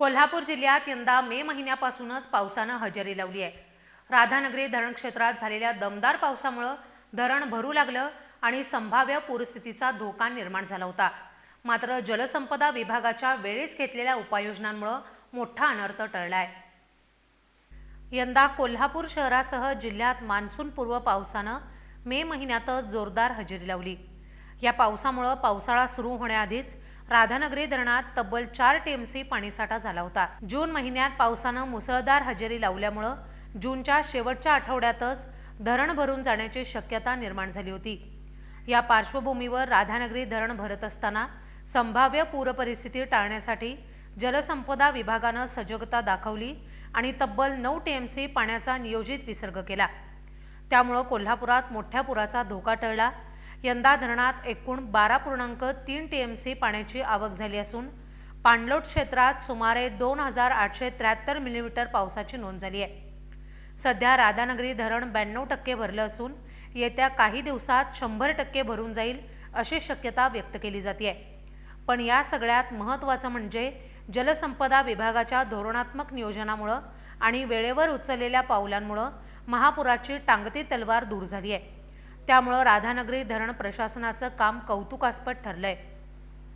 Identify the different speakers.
Speaker 1: कोल्हापूर जिल्ह्यात यंदा मे महिन्यापासूनच पावसानं हजेरी लावली आहे. राधानगरी धरण क्षेत्रात झालेल्या दमदार पावसामुळं धरण भरू लागलं आणि संभाव्य पूरस्थितीचा धोका निर्माण झाला होता. मात्र जलसंपदा विभागाच्या वेळीच घेतलेल्या उपाययोजनांमुळं मोठा अनर्थ टळलाय. यंदा कोल्हापूर शहरासह जिल्ह्यात मान्सूनपूर्व पावसानं मे महिन्यातच जोरदार हजेरी लावली. या पावसामुळं पावसाळा सुरू होण्याआधीच राधानगरी धरणात तब्बल चार टीएमसी पाणीसाठा झाला होता. जून महिन्यात पावसानं मुसळधार हजेरी लावल्यामुळं जूनच्या शेवटच्या आठवड्यातच धरण भरून जाण्याची शक्यता निर्माण झाली होती. या पार्श्वभूमीवर राधानगरी धरण भरत असताना संभाव्य पूरपरिस्थिती टाळण्यासाठी जलसंपदा विभागानं सजगता दाखवली आणि तब्बल नऊ टीएमसी पाण्याचा नियोजित विसर्ग केला. त्यामुळं कोल्हापुरात मोठ्या पुराचा धोका टळला यंदा धरणात एकूण बारा पूर्णांक तीन टी एम सी पाण्याची आवक झाली असून पाणलोट क्षेत्रात सुमारे दोन हजार आठशे त्र्याहत्तर मिलीमीटर पावसाची नोंद झाली आहे. सध्या राधानगरी धरण ब्याण्णव टक्के भरलं असून येत्या काही दिवसात शंभर टक्के भरून जाईल अशी शक्यता व्यक्त केली जाते पण या सगळ्यात महत्त्वाचं म्हणजे जलसंपदा विभागाच्या धोरणात्मक नियोजनामुळं आणि वेळेवर उचललेल्या पावलांमुळं महापुराची टांगती तलवार दूर झाली आहे त्यामुळं राधानगरी धरण प्रशासनाचं काम कौतुकास्पद ठरलंय.